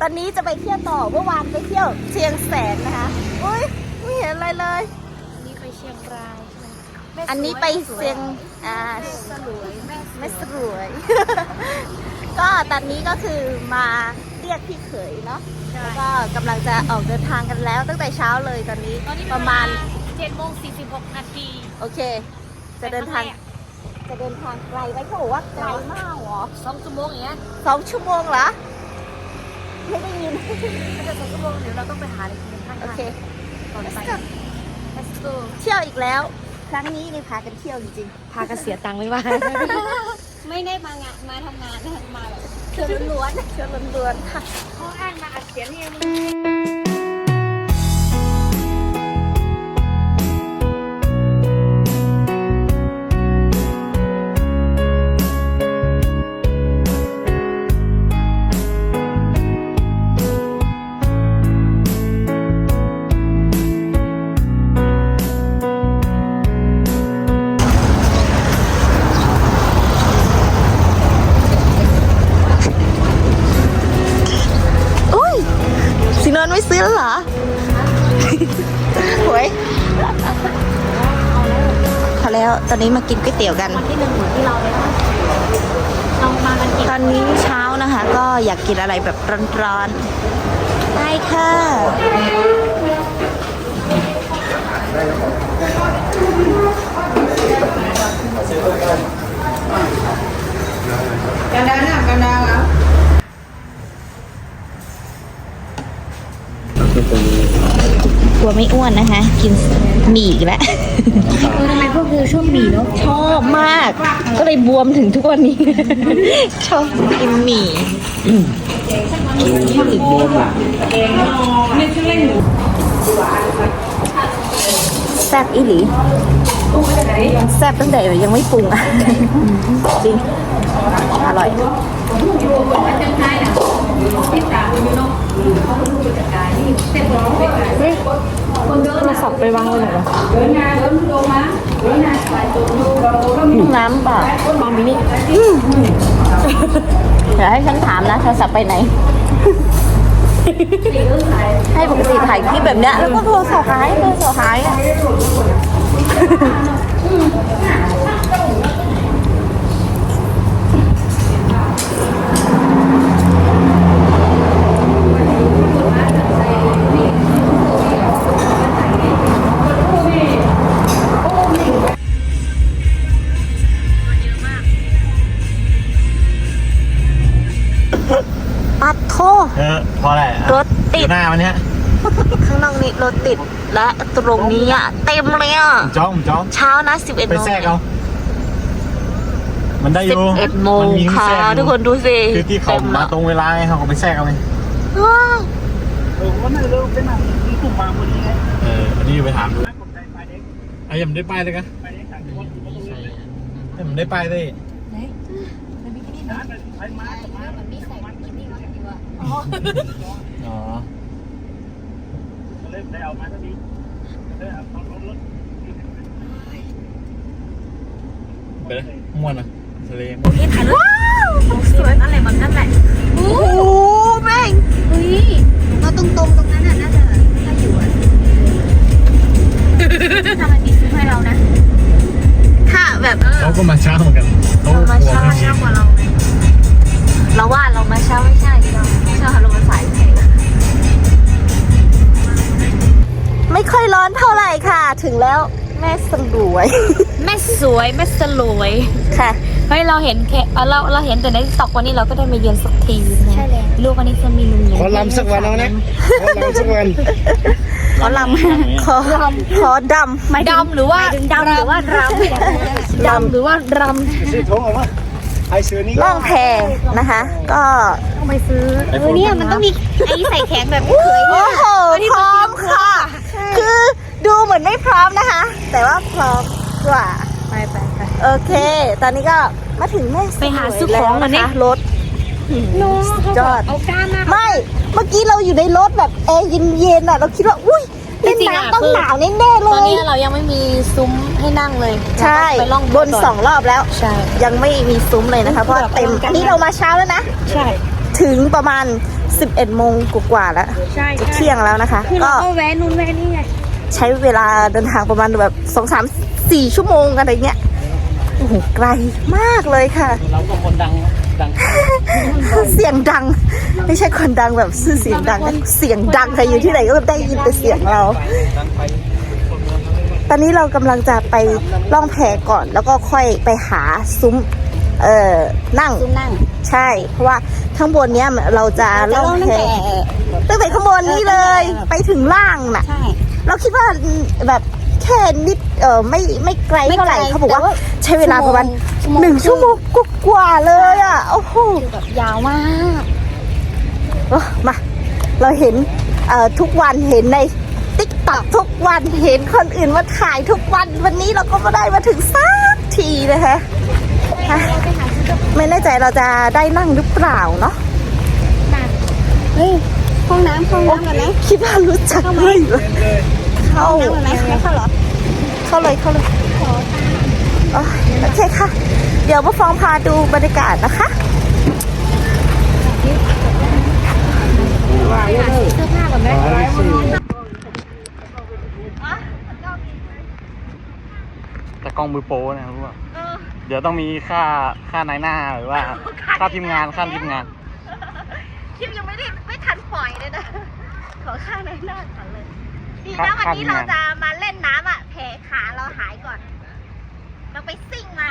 ตอนนี้จะไปเที่ยวต่อเมื่อวานไปเที่ยวเชียงแสนนะคะ อุ้ยไม่เห็นอะไรเลย นี่ไปเชียงรายใช่ไหมแม่อันนี้ไปเชียงอ่าสลวยแม่ไม่สรวย ก็ตอนนี้ก็คือมาเรียกพี่เขยเนาะแล้วก็กำลังจะออกเดินทางกันแล้ว ตั้งแต่เช้าเลยตอนนี้ตอนนี้ประมาณ เจ็ดโมงสี่สิบหกนาทีโอเค จะเดินทาง จะเดินทางไกลไหมเขาบอกว่าไกลมากเหรอสองชั่วโมงอย่างเงี้ยสองชั่วโมงเหรอ ไม่ได้ยิน ถ้าจะสองชั่วโมงเดี๋ยวเราต้องไปหาอะไรกินข้างโอเคๆก่อนไป Let's go เที่ยวอีกแล้ว ครั้งนี้นี่พากันเที่ยวจริงพากันเสียตังค์ไม่ว่า ไม่ได้มางานมาทำงานนะคะมาแบบๆเที่ยวล้วนๆเที่ยวล้วนๆค่ะ เขาอ้างมาอัดเสียงให้มึง ตอนนี้มากินก๋วยเตี๋ยวกัน ที่หนึ่งเหมือนที่เราเลยนะเรามากันกี่ตอนนี้เช้านะคะ ก็อยากกินอะไรแบบร้อนๆได้ค่ะกลัว ไม่อ้วนนะคะ กินหมี่อีกแล้วทำไมพวกเธอชอบหมี่เนาะชอบมาก ก็เลยบวมถึงทุกวันนี้ ชอบกินหมี่แซ่บอีหลีแซ่บตั้งแต่ยังไม่ปรุงอะจริงอร่อย โทรศัพท์ไปวางไว้ไหนวะน้ำเปล่ามามินิเดี๋ยวให้ฉันถามนะโทรศัพท์ไปไหน ให้ปกติถ่ายคลิปแบบเนี้ยแล้วก็โทรศัพท์หายโทรศัพท์หายอะ เออพอแหละรถติดหน้ามันเนี้ยข้างนอกนี้รถติดและตรงนี้อะเต็มเลยอะจ้องจ้องเช้านะ11ไปโมงแทรกเอา มันได้อยู่11โมงมันมีที่ค่ะ แทรกอยู่ทุกคนดูสิคือที่เขาต็มาอะตรงเวลาไงเขาก็ไปแทรกเอาไงว้าวเออวันนั้นเราเป็นอะไรที่กลุ่มมาพอดีไงเอออันนี้ไปถามดูไอ้ยังได้ป้ายเลยกะยังได้ป้ายเลยมันมีใส่กินนี่แล้ว อยู่อะอ๋อไปเลยม่วนอะทะเลว้าวสวยนั่นแหละมันนั่นแหละโอ้โหแม่งเฮ้ยเราตรงๆตรงนั้นน่ะน่าจะถ้าอยู่อะถ้ามันมีซื้อให้เรานะ ถ้าแบบเขาก็มาช้าเหมือนกันเขาเรามาช้าช้ากว่าเราไง เราว่าเรามาเช้าไม่ใช่เราใช่ค่ะเรามาสายใช่ไม่ค่อยร้อนเท่าไหร่ค่ะ ถึงแล้วแม่สรวย แม่สวยแม่สลวยค่ะเฮ้ยเราเห็นแค่เอ่อเราเราเห็นแต่ในตอกวันนี้เราก็ได้มาเยือนสักทีนะใช่แล้วลูกวันนี้จะมีลุงเลี้ยงขอลำสักวันเอานะขอลำสักวันขอลำขอขอดำไม่ดำหรือว่าดำหรือว่ารำดำหรือว่ารซื้อทงออกมา ไอเสือนี่ล่องแพนะคะ ก็ำต้องไปซื้อเออเนี่ยมันต้องมีไอ้ใส่แขนแบบโอ้โหพร้อมค่ะ คือดูเหมือนไม่พร้อมนะคะ แต่ว่าพร้อมกว่าไปไปไปโอเค ตอนนี้ก็มาถึงแม่สวยไปหาซื้อของก่อนนี่แล้วะคะรถสุดยอดเอาก้านมาไม่ เมื่อกี้เราอยู่ในรถแบบแอร์เย็นๆอะ เราคิดว่า อุ้ยเล่น จริงๆอะน้ำต้องคือหนาวแน่ๆเลตอนยนี้เรายังไม่มีซุ้มให้นั่งเลยใช่เราต้องไปล่องบนสองรอบแล้วใช่ยังไม่มีซุ้มเลยนะคะเพราะว่าเต็มอันนี้เรามาเช้าแล้วนะ ใช่ ถึงประมาณ 11โมงกว่าๆแล้วใช่จะเที่ยงแล้วนะคะคือก็เราก็แวะนู่นแวะนี่ไงใช้เวลาเดินทางประมาณแบบสองสามสี่ชั่วโมงอะไรเงี้ยโอ้โหไกลมากเลยค่ะเราก็คนดัง ดังเสียงดัง ไม่ใช่คนดังแบบซื่อเสียงดังนะเสียงดังใครอยู่ที่ไหนก็ได้ยินแต่เสียงเราดังไปตอนนี้เรากำลังจะไปล่องแพก่อน แล้วก็ค่อยไปหาซุ้ม เอ่อนั่ง ซุ้มนั่ง ใช่ เพราะว่าข้างบนเนี้ยเราจะล่องแพตั้งแต่ตั้งแต่ข้างบนนี่เลย ไปถึงล่างน่ะใช่เราคิดว่าแบบแค่นิด เออไม่ไม่ไกลไม่เท่าไหร่ไกลเขาบอกว่าแต่ว่าใช้เวลาประมาณชั่วโมงหนึ่งชั่วโมงกว่าๆเลยอะโอ้โหคือแบบยาวมาก เออมา เราเห็นเอ่อทุกวันเห็นในติ๊กต็อกทุกวันเห็นคนอื่นมาถ่ายทุกวันวันนี้เราก็ไม่ได้มาถึงสักทีนะคะฮะไม่แน่ใจเราจะได้นั่งหรือเปล่าเนาะเฮ้ยห้องน้ำห้องน้ำกันไหมคิดว่ารู้จักเลยเข้า ห้องน้ำกันไหมไม่เข้าเหรอ เข้าเลยเข้าเลยโอ้ยโอเคค่ะ เดี๋ยวมาฟองพาดูบรรยากาศนะคะไปหาซื้อเสื้อผ้าก่อนไหมแต่กล้องมือโปรนะรู้ป่ะเดี๋ยวต้องมีค่าค่านายหน้าหรือว่า ค่าทีมงานค่าทีมงานคลิปยังไม่ได้ไม่ทันปล่อยเลยนะขอข้างในหน้าก่อนเลย ดีครันะบวันนี้ครับเราจะมาเล่นน้ำอะแผลขาเราหายก่อน เราไปซิ่งมา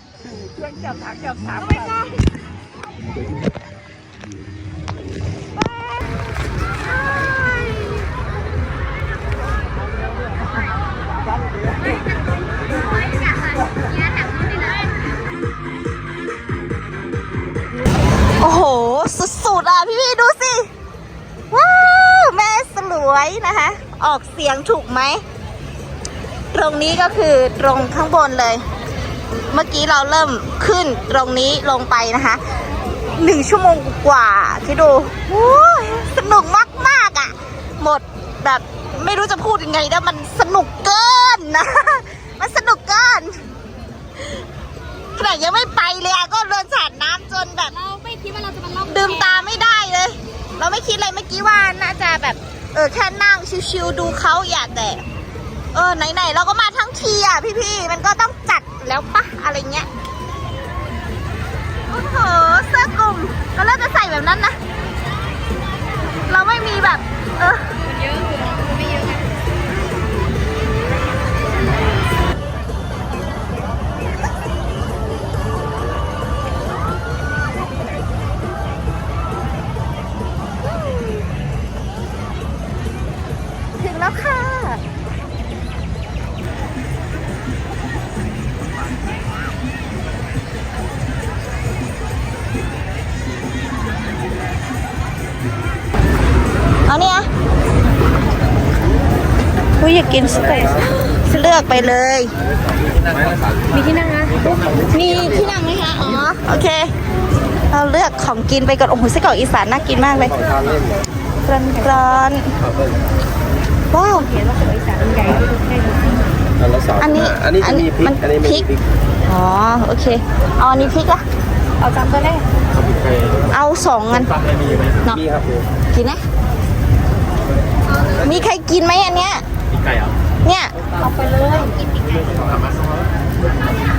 ฉันว่ามันสนิทไหมเนี่ยนี่นี่นี่ได้โอ้โห สุดๆอะพี่ๆดูสิ ว้าว แม่สลวยนะคะ ออกเสียงถูกไหม ตรงนี้ก็คือตรงข้างบนเลย เมื่อกี้เราเริ่มขึ้นตรงนี้ลงไปนะคะหนึ่งชั่วโมงกว่าคิดดูโอ้ยสนุกมากๆอะ หมดแบบไม่รู้จะพูดยังไงนะมันสนุกเกินนะ มันสนุกเกินขนาดยังไม่ไปเลยอะก็เดินสาดน้ำจนแบบเราไม่คิดว่าเราจะมาล่องดื่มตาไม่ได้เลย เราไม่คิดเลยเมื่อกี้ว่าน่าจะแบบเออแค่นั่งชิวๆดูเขาอย่าแต่เออไหนๆเราก็มาทั้งทีอะพี่ๆมันก็ต้องจัด แล้วปะอะไรเงี้ย โอ้โห เสื้อกลุ่มเราเลิกจะใส่แบบนั้นนะ เราไม่มีแบบ เออ กกินสเต็กเลือกไปเลย มีที่นั่งนะมีที่นั่งไหมคะอ๋อโอเค เราเลือกของกินไปก่อนโอ้โหไส้กรอกอีสานน่ากินมากเลยกรอนกรอนๆว้าวอันนี้อันนี้จะมีพริมักอันนี้ไม่พริมีกพริกอ๋อโอเคเอาอันนี้พริกอะเอาจานตัวแรกเขาปิดไปเอาสองอันตั้งไม่มีไหมเนาะมีครับผมกินนะมีใครกินไหมอันเนี้ยปีก ไก่เหรอเนี่ยเอาไปเลยทำมา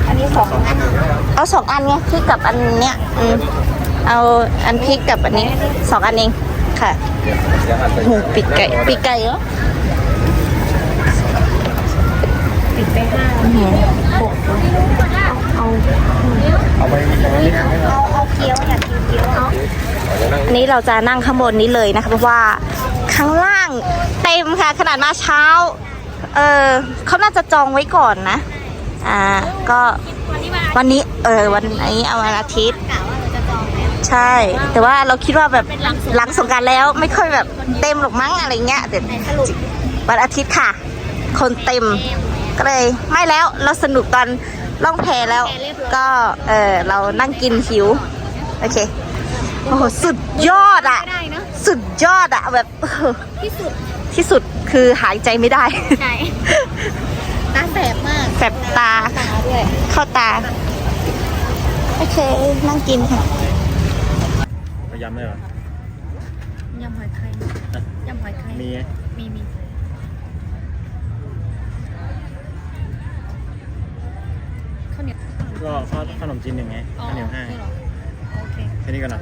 อันนี้สองอันเอาสองอันไงพริกกับอันเนี้ยอืมเอาอันพริกกับอันนี้สองอันเองค่ะเดี๋ยวหั่นไปโอ้โหปีกไก่ปีกไก่เหรอติดไปห้าเอาไปมีอะไรไหมเอาเอาเกี๊ยวอยากกินเกี๊ยวเอาอันนี้เราจะนั่งข้างบนนี้เลยนะคะเพราะว่า ข้างล่างเต็มค่ะ ขนาดมาเช้า เออเขาน่าจะจองไว้ก่อนนะ อ่า ก็วันนี้ เออ วันนี้เอาวันอาทิตย์ ใช่ แต่ว่าเราคิดว่าแบบหลังสงการแล้วไม่ค่อยแบบเต็มหรอกมั้งอะไรเงี้ยแต่วันอาทิตย์ค่ะ คนเต็มก็เลยไม่แล้วเราสนุกตอนล่องแพแล้ว ก็เออเรานั่งกินหิว โอเค โอ้โห สุดยอดอะได้นะ สุดยอดอะแบบเออที่สุดที่สุดคือหายใจไม่ได้ ใช่ตาแสบมากแสบตาตาด้วยเข้าตา โอเค นั่งกินค่ะพยายามได้เหรอยำหอยไข่ยำหอยไข่มีไหมมีมีข้าวเหนียวก็ข้าวขนมจีนหนึ่งไงข้าวเหนียวห้าใช่เหรอโอเคแค่นี้ก่อนเหร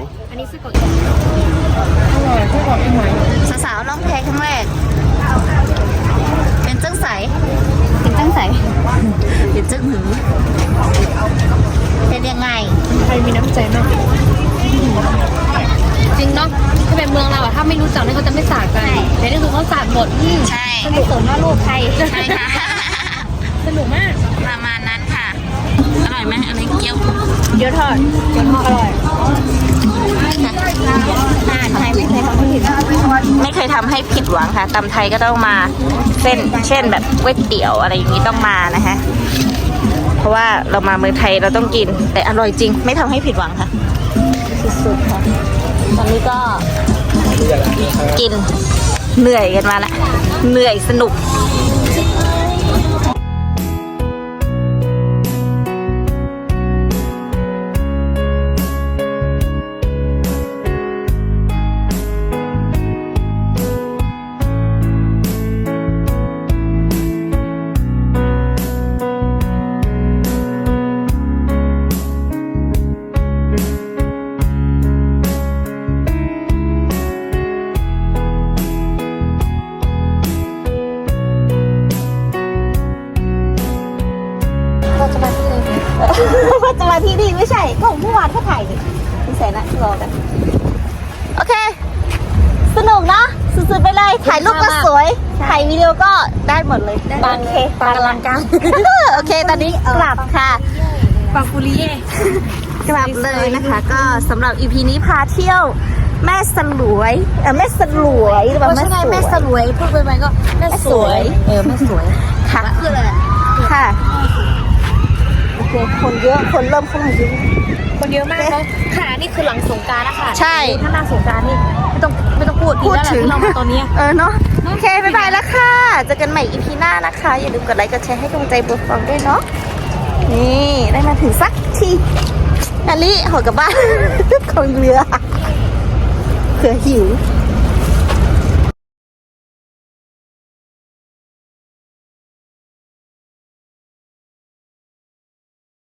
ออันนี้ไส้กรอกสาวๆล่องแไม่เคยทำให้ผิดหวังค่ะตำไทยก็ต้องมาเส้น เช่นแบบก๋วยเตี๋ยวอะไรอย่างนี้ต้องมานะคะเพราะว่าเรามาเมืองไทยเราต้องกิน แต่อร่อยจริง ไม่ทำให้ผิดหวังค่ะ สุดๆค่ะตอนนี้ก็กินเหนื่อยกันมาละเหนื่อยสนุก พี่แสนนะรอกัน โอเค สนุกเนอะสุดๆไปเลย ถ่ายรูปก็สวย ถ่ายวิดีโอก็ได้หมดเลยบางเคปากอลังการโอเค ตอนนี้กลับค่ะปากปุริเย่กลับเลยนะคะ ก็สำหรับ EP นี้พาเที่ยวแม่สลวยเออแม่สลวยหรือเปล่าใช่ไงแม่แม่สลวยพูดไปไปก็แม่สวย เออแม่สวยค่ะคืออะไรค่ะ เคคนเยอะคนเริ่มเข้ามาเยอะคนเยอะมากแล้วค่ะนี่คือหลังสงกรารนะคะใช่ถ้าหน้าสงกรารนี่ไม่ต้องไม่ต้องพูดพูดแล้วแหละถึงที่เรามาตอนเนี้ยเออเนาะเนโอเคบ๊ายบายแล้วค่ะเจอกันใหม่อีพีหน้านะคะ อย่าลืมกดไลค์กดแชร์ให้กำลังใจบัวฟองด้วยเนาะนี่ได้มาถึงสักทีนาลิหอกลับบ้านของเรือเผื่อหิวเ